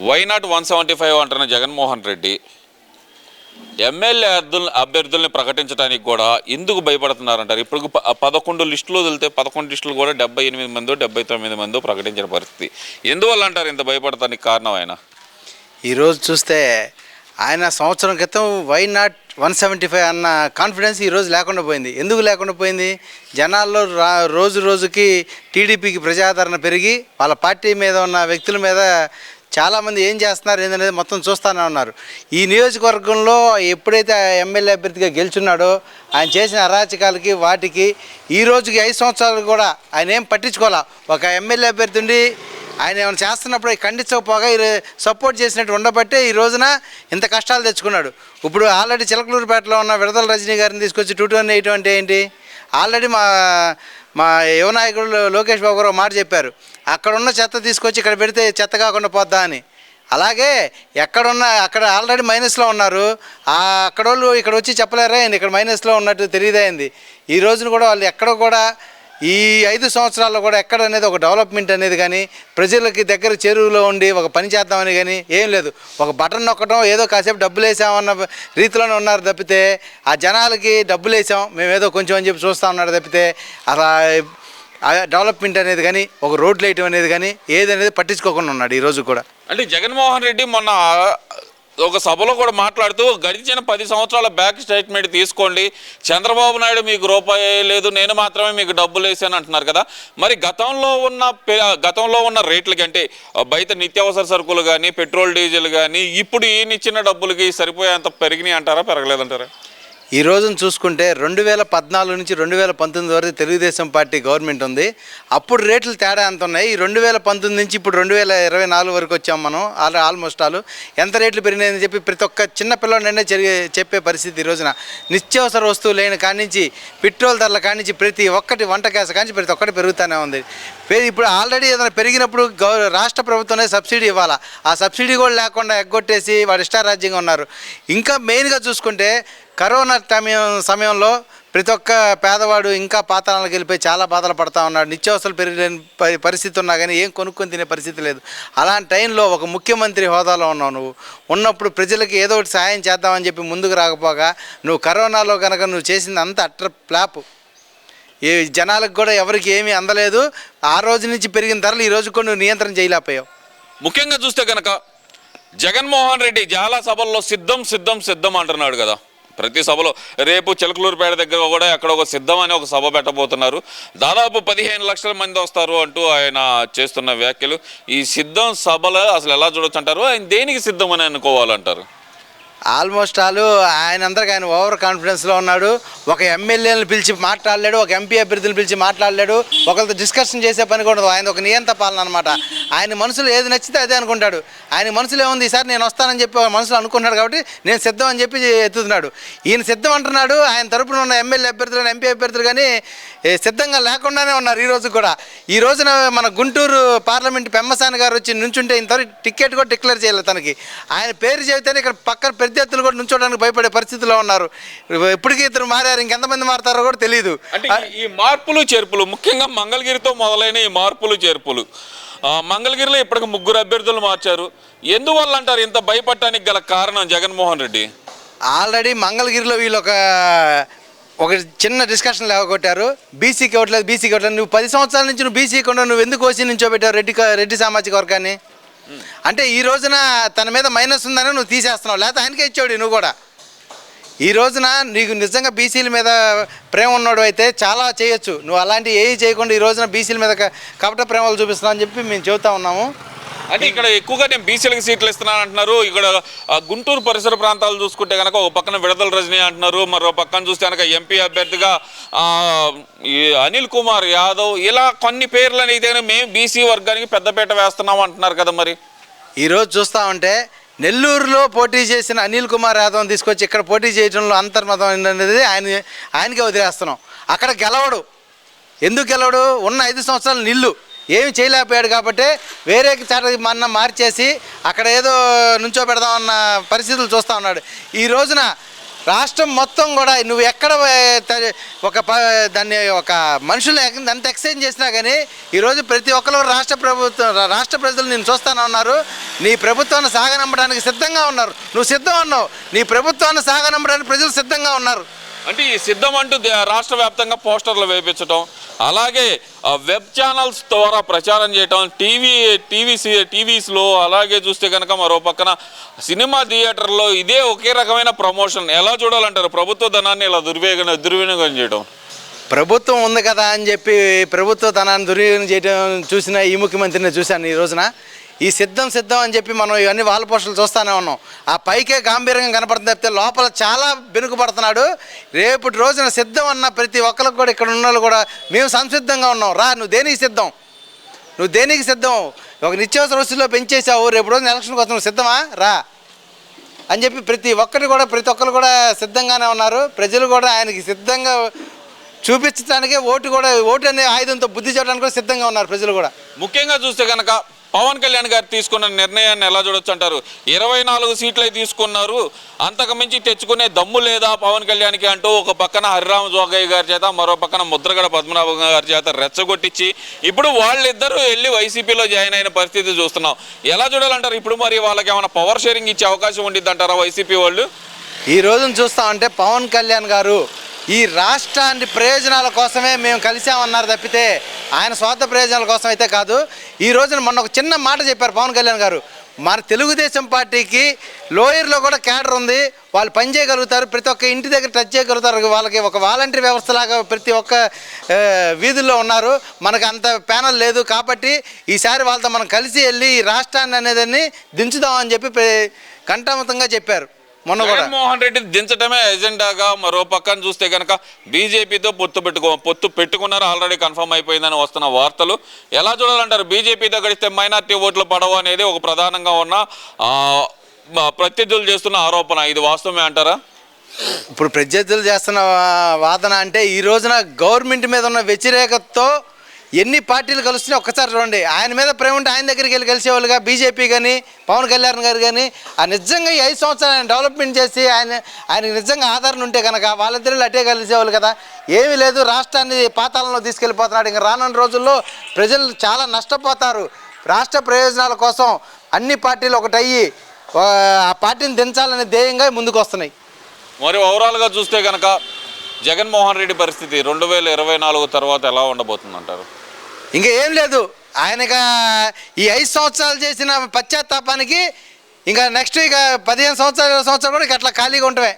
Why not one seventy five అంటున్న Jaganmohan Reddy? MLA అభ్యర్థులు అభ్యర్థుల్ని ప్రకటించడానికి కూడా ఎందుకు భయపడుతున్నారంటారు? ఇప్పుడు ప- పదకొండు లిస్టులు వదిలితే పదకొండు లిస్టులు కూడా డెబ్బై ఎనిమిది మందో డెబ్బై తొమ్మిది మందో ప్రకటించిన పరిస్థితి. ఎందువల్ల అంటారు ఇంత భయపడటానికి కారణం ఆయన? ఈరోజు చూస్తే ఆయన సంవత్సరం క్రితం why not one seventy five అన్న కాన్ఫిడెన్స్ ఈరోజు లేకుండా పోయింది. ఎందుకు లేకుండా పోయింది? జనాల్లో రా రోజు రోజుకి టీడీపీకి ప్రజాదరణ పెరిగి వాళ్ళ పార్టీ మీద ఉన్న వ్యక్తుల మీద చాలామంది ఏం చేస్తున్నారు ఏందనేది మొత్తం చూస్తూనే ఉన్నారు. ఈ నియోజకవర్గంలో ఎప్పుడైతే ఆ ఎమ్మెల్యే అభ్యర్థిగా గెలుచున్నాడో ఆయన చేసిన అరాచకాలకి వాటికి ఈ రోజుకి ఐదు సంవత్సరాలు కూడా ఆయన ఏం పట్టించుకోవాలా? ఒక ఎమ్మెల్యే అభ్యర్థి ఉండి ఆయన ఏమైనా చేస్తున్నప్పుడు ఖండించకపోగా ఈ సపోర్ట్ చేసినట్టు ఉండబట్టే ఈ రోజున ఇంత కష్టాలు తెచ్చుకున్నాడు. ఇప్పుడు ఆల్రెడీ చిలకలూరుపేటలో ఉన్న విడదల రజనీ గారిని తీసుకొచ్చి టూ టూ ఎయిట్ ఏంటి? ఆల్రెడీ మా మా యువ నాయకుడు లోకేష్ బాబు గారు మాట చెప్పారు. అక్కడ ఉన్న చెత్త తీసుకొచ్చి ఇక్కడ పెడితే చెత్త కాకుండా పోద్దా అని. అలాగే ఎక్కడున్న అక్కడ ఆల్రెడీ మైనస్లో ఉన్నారు. అక్కడ వాళ్ళు ఇక్కడ వచ్చి చెప్పలేరా? ఏంది? ఇక్కడ మైనస్లో ఉన్నట్టు తెలియదైంది ఈ రోజున కూడా వాళ్ళు ఎక్కడ కూడా ఈ ఐదు సంవత్సరాల్లో కూడా ఎక్కడ అనేది ఒక డెవలప్మెంట్ అనేది కానీ ప్రజలకి దగ్గర చెరువులో ఉండి ఒక పని చేద్దామని కానీ ఏం లేదు. ఒక బటన్ నొక్కడం ఏదో కాసేపు డబ్బులు వేసామన్న రీతిలోనే ఉన్నారు తప్పితే ఆ జనాలకి డబ్బులు వేసాం మేము ఏదో కొంచెం అని చెప్పి చూస్తా ఉన్నారు తప్పితే అలా డెవలప్మెంట్ అనేది కానీ ఒక రోడ్లు వేయటం అనేది కానీ ఏదనేది పట్టించుకోకుండా ఉన్నాడు ఈరోజు కూడా. అంటే జగన్మోహన్ రెడ్డి మొన్న ఒక సభలో కూడా మాట్లాడుతూ గడిచిన పది సంవత్సరాల బ్యాక్ స్టేట్మెంట్ తీసుకోండి. చంద్రబాబు నాయుడు మీకు రూపాయి లేదు నేను మాత్రమే మీకు డబ్బులు వేసాను అంటున్నారు కదా. మరి గతంలో ఉన్న గతంలో ఉన్న రేట్ల కంటే బయట నిత్యావసర సరుకులు కానీ పెట్రోల్ డీజిల్ కానీ ఇప్పుడు ఈయన ఇచ్చిన డబ్బులకి సరిపోయేంత పెరిగినాయి అంటారా పెరగలేదంటారా? ఈ రోజును చూసుకుంటే రెండు వేల పద్నాలుగు నుంచి రెండు వేల పంతొమ్మిది వరకు తెలుగుదేశం పార్టీ గవర్నమెంట్ ఉంది. అప్పుడు రేట్లు తేడా ఎంత ఉన్నాయి? ఈ రెండు వేల పంతొమ్మిది నుంచి ఇప్పుడు రెండు వేల ఇరవై నాలుగు వరకు వచ్చాం మనం ఆల్ ఆల్మోస్ట్ ఆల్. ఎంత రేట్లు పెరిగినాయని చెప్పి ప్రతి ఒక్క చిన్న పిల్లవాడినే చెప్పే పరిస్థితి ఈ రోజున. నిత్యావసర వస్తువులు లేని కానించి నుంచి పెట్రోల్ ధరల కానించి నుంచి ప్రతి ఒక్కటి వంట గ్యాస్ కానించి ప్రతి ఒక్కటి పెరుగుతూనే ఉంది. ఇప్పుడు ఆల్రెడీ ఏదైనా పెరిగినప్పుడు గౌ రాష్ట్ర ప్రభుత్వమే సబ్సిడీ ఇవ్వాలా? ఆ సబ్సిడీ కూడా లేకుండా ఎగ్గొట్టేసి వాడు ఇష్టారాజ్యంగా ఉన్నారు. ఇంకా మెయిన్గా చూసుకుంటే కరోనా సమయం సమయంలో ప్రతి ఒక్క పేదవాడు ఇంకా పాతాళాలకు వెళ్ళిపోయి చాలా బాధలు పడతా ఉన్నాడు. నిత్యావసరాలు పెరిగిన పరిస్థితి ఉన్నా కానీ ఏం కొనుక్కొని తినే పరిస్థితి లేదు. అలాంటి టైంలో ఒక ముఖ్యమంత్రి హోదాలో ఉన్నావు నువ్వు. ఉన్నప్పుడు ప్రజలకి ఏదో ఒకటి సాయం చేద్దామని చెప్పి ముందుకు రాకపోగా నువ్వు కరోనాలో కనుక నువ్వు చేసింది అంత అట్ర ప్లాప్ ఏ జనాలకు కూడా ఎవరికి ఏమీ అందలేదు. ఆ రోజు నుంచి పెరిగిన ధరలు ఈ రోజు కూడా నువ్వు నియంత్రణ చేయలేకపోయావు. ముఖ్యంగా చూస్తే కనుక జగన్మోహన్ రెడ్డి చాలా సభల్లో సిద్ధం సిద్ధం సిద్ధం అంటున్నాడు కదా. ప్రతి సభలో రేపు చిలకలూరుపేట దగ్గర కూడా అక్కడ ఒక సిద్ధం అని ఒక సభ పెట్టబోతున్నారు. దాదాపు పదిహేను లక్షల మంది వస్తారు అంటూ ఆయన చేస్తున్న వ్యాఖ్యలు. ఈ సిద్ధం సభలో అసలు ఎలా చూడొచ్చు అంటారు? ఆయన దేనికి సిద్ధం అని అనుకోవాలంటారు? ఆల్మోస్ట్ ఆల్ ఆయన అందరికి ఆయన ఓవర్ కాన్ఫిడెన్స్లో ఉన్నాడు. ఒక ఎమ్మెల్యేలను పిలిచి మాట్లాడలేడు ఒక ఎంపీ అభ్యర్థులను పిలిచి మాట్లాడలేడు ఒకరితో డిస్కషన్ చేసే పని కూడా ఆయన ఒక నియంత పాలన అనమాట ఆయన మనసులో ఏది నచ్చితే అదే అనుకుంటాడు. ఆయన మనసులో ఏముంది? ఈసారి నేను వస్తానని చెప్పి మనసులో అనుకుంటున్నాడు కాబట్టి నేను సిద్ధం అని చెప్పి ఎత్తుతున్నాడు. ఈయన సిద్ధం అంటున్నాడు ఆయన తరపున ఉన్న ఎమ్మెల్యే అభ్యర్థులు ఎంపీ అభ్యర్థులు కానీ సిద్ధంగా లేకుండానే ఉన్నారు ఈ రోజు కూడా. ఈ రోజున మన గుంటూరు పార్లమెంట్ పెమ్మసాని గారు వచ్చి నుంచుంటే ఇంతవరకు టికెట్ కూడా డిక్లేర్ చేయలేదు తనకి. ఆయన పేరు చెబితేనే ఇక్కడ పక్కన పెద్ద ఎత్తులు కూడా నుంచోడానికి భయపడే పరిస్థితిలో ఉన్నారు. ఇప్పటికీ ఇద్దరు మారారు ఇంకెంతమంది మారుతారో కూడా తెలియదు అంటే ఈ- మార్పులు చేర్పులు ముఖ్యంగా మంగళగిరితో మొదలైన ఈ మార్పులు చేర్పులు. మంగళగిరిలో ఇప్పటికి ముగ్గురు అభ్యర్థులు మార్చారు. ఎందువల్ల అంటారు ఇంత భయపడటానికి గల కారణం జగన్మోహన్ రెడ్డి? ఆల్రెడీ మంగళగిరిలో వీళ్ళు ఒక ఒక చిన్న డిస్కషన్ లేవగొట్టారు బీసీకి ఇవ్వట్లేదు బీసీకి ఇవ్వట్లేదు నువ్వు పది సంవత్సరాల నుంచి నువ్వు బీసీ కొండ నువ్వు ఎందుకు వచ్చి నించోబెట్టావు? రెడ్డి క- రెడ్డి సామాజిక వర్గాన్ని? అంటే ఈ రోజున తన మీద మైనస్ ఉందని నువ్వు తీసేస్తున్నావు. లేకపోతే ఆయనకే ఇచ్చాడు నువ్వు కూడా. ఈ రోజున నీకు నిజంగా బీసీల మీద ప్రేమ ఉన్నాడు అయితే చాలా చేయొచ్చు. నువ్వు అలాంటి ఏవి చేయకుండా ఈ రోజున బీసీల మీద కపట ప్రేమలు చూపిస్తున్నావు అని చెప్పి మేము చెబుతా ఉన్నాము. అంటే ఇక్కడ ఎక్కువగా నేను బీసీలకు సీట్లు ఇస్తున్నాను అంటున్నారు. ఇక్కడ గుంటూరు పరిసర ప్రాంతాలు చూసుకుంటే కనుక ఒక పక్కన విడతల రజనీ అంటున్నారు. మరో పక్కన చూస్తే కనుక ఎంపీ అభ్యర్థిగా అనిల్ కుమార్ యాదవ్ ఇలా కొన్ని పేర్లు అయితే మేము బీసీ వర్గానికి పెద్దపీట వేస్తున్నాం అంటున్నారు కదా మరి. ఈరోజు చూస్తా ఉంటే నెల్లూరులో పోటీ చేసిన అనిల్ కుమార్ యాదవ్ తీసుకొచ్చి ఇక్కడ పోటీ చేయడంలో అంతర్మతం అనేది ఆయన ఆయనకే వదిలేస్తున్నాం. అక్కడ గెలవడు. ఎందుకు గెలవడు? ఉన్న ఐదు సంవత్సరాలు నిల్లు. ఏమి చేయలేకపోయాడు కాబట్టి వేరే చాట మన మార్చేసి అక్కడ ఏదో నుంచో పెడదామన్న పరిస్థితులు చూస్తూ ఉన్నాడు. ఈ రోజున రాష్ట్రం మొత్తం కూడా నువ్వు ఎక్కడ ఒక ప- దాన్ని ఒక మనుషులు ఎంత ఎక్స్చేంజ్ చేసినా కానీ ఈరోజు ప్రతి ఒక్కరు రాష్ట్ర ప్రభుత్వం రాష్ట్ర ప్రజలు నేను చూస్తానే ఉన్నారు. నీ ప్రభుత్వాన్ని సాగనంపడానికి సిద్ధంగా ఉన్నారు. నువ్వు సిద్ధం అన్నావు. నీ ప్రభుత్వాన్ని సాగనంపడానికి ప్రజలు సిద్ధంగా ఉన్నారు. అంటే ఈ సిద్ధం అంటూ దే- రాష్ట్ర వ్యాప్తంగా పోస్టర్లు వేయించడం అలాగే వెబ్ ఛానల్స్ ద్వారా ప్రచారం చేయటం టీవీ టీవీ టీవీస్లో అలాగే చూస్తే కనుక మరో పక్కన సినిమా థియేటర్లో ఇదే ఒకే రకమైన ప్రమోషన్. ఎలా చూడాలంటారు? ప్రభుత్వ ధనాన్ని ఇలా దుర్వినియోగం దుర్వినియోగం చేయడం ప్రభుత్వం ఉంది కదా అని చెప్పి ప్రభుత్వ ధనాన్ని దుర్వినియోగం చేయడం చూసిన ఈ ముఖ్యమంత్రిని చూశాను ఈ రోజున. ఈ సిద్ధం సిద్ధం అని చెప్పి మనం ఇవన్నీ వాళ్ళ పోస్టులు చూస్తూనే ఉన్నాం. ఆ పైకే గాంభీర్యంగా కనపడుతుంది తప్పితే లోపల చాలా బెనుకుపడుతున్నాడు. రేపటి రోజున సిద్ధం అన్న ప్రతి ఒక్కరికి కూడా ఇక్కడ ఉన్న వాళ్ళు కూడా మేము సంసిద్ధంగా ఉన్నాం. రా నువ్వు దేనికి సిద్ధం? నువ్వు దేనికి సిద్ధం? ఒక నిత్యావసర వస్తువులో పెంచేసావు రేపు రోజున ఎలక్షన్ కోసం నువ్వు సిద్ధమా? రా. అని చెప్పి ప్రతి ఒక్కరు కూడా ప్రతి ఒక్కరు కూడా సిద్ధంగానే ఉన్నారు. ప్రజలు కూడా ఆయనకి సిద్ధంగా చూపించడానికే ఓటు కూడా ఓటు అనే ఆయుధంతో బుద్ధి చెప్పడానికి కూడా సిద్ధంగా ఉన్నారు ప్రజలు కూడా. ముఖ్యంగా చూస్తే కనుక పవన్ కళ్యాణ్ గారు తీసుకున్న నిర్ణయాన్ని ఎలా చూడొచ్చు అంటారు? ఇరవై నాలుగు సీట్లే తీసుకున్నారు. అంతకు మించి తెచ్చుకునే దమ్ము లేదా పవన్ కళ్యాణ్కి అంటూ ఒక పక్కన హరిరామ జోగయ్య గారి చేత మరో పక్కన ముద్రగడ పద్మనాభం గారి చేత రెచ్చగొట్టించి ఇప్పుడు వాళ్ళిద్దరూ వెళ్ళి వైసీపీలో జాయిన్ అయిన పరిస్థితి చూస్తున్నాం. ఎలా చూడాలంటారు? ఇప్పుడు మరి వాళ్ళకి ఏమైనా పవర్ షేరింగ్ ఇచ్చే అవకాశం ఉండిద్ది అంటారా వైసీపీ వాళ్ళు? ఈ రోజున చూస్తామంటే పవన్ కళ్యాణ్ గారు ఈ రాష్ట్రాన్ని ప్రయోజనాల కోసమే మేము కలిసామన్నారు తప్పితే ఆయన స్వార్థ ప్రయోజనాల కోసం అయితే కాదు. ఈ రోజున మొన్న ఒక చిన్న మాట చెప్పారు పవన్ కళ్యాణ్ గారు. మన తెలుగుదేశం పార్టీకి లోయర్లో కూడా క్యాడర్ ఉంది. వాళ్ళు పని చేయగలుగుతారు. ప్రతి ఒక్క ఇంటి దగ్గర టచ్ చేయగలుగుతారు. వాళ్ళకి ఒక వాలంటరీ వ్యవస్థలాగా ప్రతి ఒక్క వీధుల్లో ఉన్నారు. మనకు అంత ప్యానల్ లేదు కాబట్టి ఈసారి వాళ్ళతో మనం కలిసి వెళ్ళి ఈ రాష్ట్రాన్ని అనేదాన్ని దించుదామని చెప్పి ప్ర- కంఠామతంగా చెప్పారు. మొన్న జగన్మోహన్ రెడ్డి దించడమే ఎజెండాగా మరో పక్కన చూస్తే కనుక బీజేపీతో పొత్తు పెట్టుకో పొత్తు పెట్టుకున్నారు? ఆల్రెడీ కన్ఫర్మ్ అయిపోయిందని వస్తున్న వార్తలు. ఎలా చూడాలంటారు? బీజేపీతో గడిస్తే మైనార్టీ ఓట్లు పడవు అనేది ఒక ప్రధానంగా ఉన్న ప్రత్యర్థులు చేస్తున్న ఆరోపణ. ఇది వాస్తవమే అంటారా? ఇప్పుడు ప్రత్యర్థులు చేస్తున్న వాదన అంటే ఈ రోజున గవర్నమెంట్ మీద ఉన్న వ్యతిరేకతతో ఎన్ని పార్టీలు కలుస్తున్నాయి ఒక్కసారి చూడండి. ఆయన మీద ప్రేమ ఉంటే ఆయన దగ్గరికి వెళ్ళి కలిసేవాళ్ళుగా. బీజేపీ కానీ పవన్ కళ్యాణ్ గారు కానీ ఆ నిజంగా ఈ ఐదు సంవత్సరాలు ఆయన డెవలప్మెంట్ చేసి ఆయన ఆయనకు నిజంగా ఆదరణ ఉంటే కనుక వాళ్ళిద్దరు అటే కలిసేవాళ్ళు కదా. ఏమీ లేదు రాష్ట్రాన్ని పాతాళంలో తీసుకెళ్ళిపోతున్నాడు. ఇంకా రానున్న రోజుల్లో ప్రజలు చాలా నష్టపోతారు. రాష్ట్ర ప్రయోజనాల కోసం అన్ని పార్టీలు ఒకటయ్యి ఆ పార్టీని దించాలనే ధ్యేయంగా ముందుకు వస్తున్నాయి. మరి ఓవరాల్గా చూస్తే కనుక జగన్మోహన్ రెడ్డి పరిస్థితి రెండు వేల ఇరవై నాలుగు తర్వాత ఎలా ఉండబోతుంది అంటారు ఇంకా ఏం లేదు. ఆయనగా ఈ ఐదు సంవత్సరాలు చేసిన పశ్చాత్తాపానికి ఇంకా నెక్స్ట్ ఇక పదిహేను సంవత్సరాలు ఇరవై సంవత్సరాలు కూడా ఇక అట్లా ఖాళీగా ఉండటమే